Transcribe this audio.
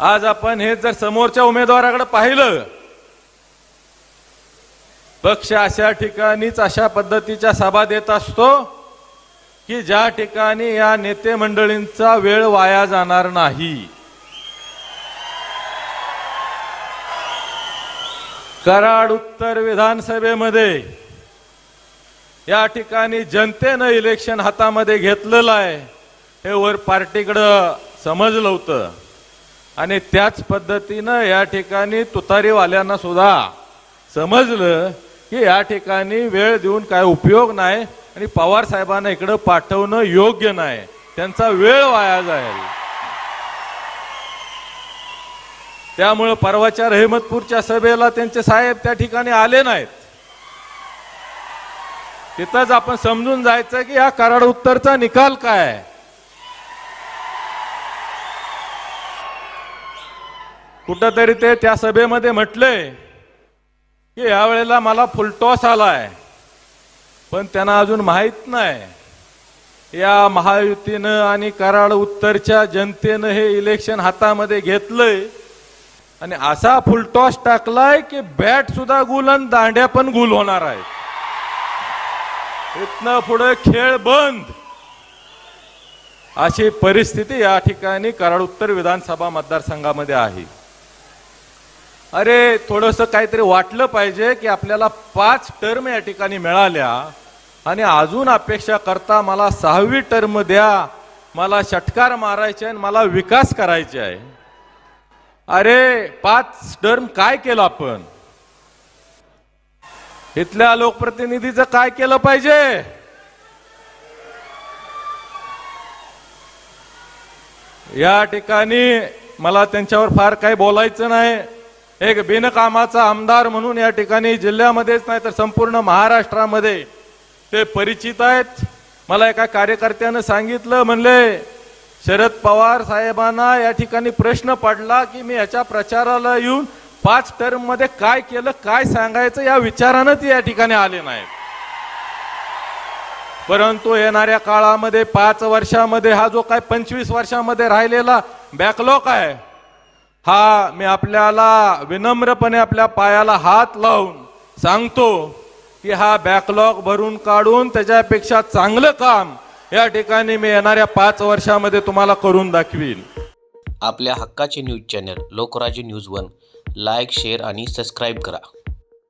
आज आपण हे जर समोरच्या उमेदवाराकडे पाहिलं पक्ष अशा ठिकाणीच अशा पद्धतीच्या सभा देत असतो की ज्या ठिकाणी या नेते मंडळींचा वेळ वाया जाणार नाही. कराड उत्तर विधानसभेमध्ये या ठिकाणी जनतेनं इलेक्शन हातामध्ये घेतलेलं आहे हे वर पार्टीकडं समजलं होतं. आणि त्याच पद्धतीनं या ठिकाणी तुतारीवाल्यांना सुद्धा समजलं की या ठिकाणी वेळ देऊन काय उपयोग नाही आणि पवार साहेबांना इकडं पाठवणं योग्य नाही. त्यांचा वेळ वाया जाईल. त्यामुळं परवाच्या रहमतपूरच्या सभेला त्यांचे साहेब त्या ठिकाणी आले नाहीत. तिथंच आपण समजून जायचं की हा कराड उत्तरचा निकाल काय कुठंतरी ते त्या सभेमध्ये म्हटले की यावेळेला मला फुलटॉस आलाय. पण त्यांना अजून माहीत नाही. या महायुतीनं आणि कराड उत्तरच्या जनतेनं हे इलेक्शन हातामध्ये घेतलंय. आणि असा फुलटॉस टाकलाय की बॅट सुद्धा गुल आणि दांड्या पण गुल होणार आहेत. इथनं पुढे खेळ बंद. अशी परिस्थिती या ठिकाणी कराड उत्तर विधानसभा मतदारसंघामध्ये आहे. अरे थोडस काहीतरी वाटलं पाहिजे की आपल्याला पाच टर्म या ठिकाणी मिळाल्या आणि अजून अपेक्षा करता मला सहावी टर्म द्या मला षटकार मारायचे आणि मला विकास करायचे आहे. अरे पाच टर्म काय केलं आपण? इथल्या लोकप्रतिनिधीचं काय केलं पाहिजे? या ठिकाणी मला त्यांच्यावर फार काही बोलायचं नाही. एक बिनकामाचा आमदार म्हणून या ठिकाणी जिल्ह्यामध्येच नाही तर संपूर्ण महाराष्ट्रामध्ये ते परिचित आहेत. मला एका कार्यकर्त्यानं सांगितलं म्हणले शरद पवार साहेबांना या ठिकाणी प्रश्न पडला की मी याच्या प्रचाराला येऊन पाच टर्ममध्ये काय केलं काय सांगायचं या विचारानं ते या ठिकाणी आले नाहीत. परंतु येणाऱ्या काळामध्ये पाच वर्षामध्ये हा जो काय पंचवीस वर्षामध्ये राहिलेला बॅकलॉग आहे हा मी आपल्याला विनम्रपणे आपल्या पायाला हात लावून सांगतो की हा बॅकलॉग भरून काढून त्याच्यापेक्षा चांगलं काम या ठिकाणी मी येणाऱ्या पाच वर्षामध्ये तुम्हाला करून दाखवीन. आपल्या हक्काचे news channel Lokrajya news one like share आणि सबस्क्राईब करा.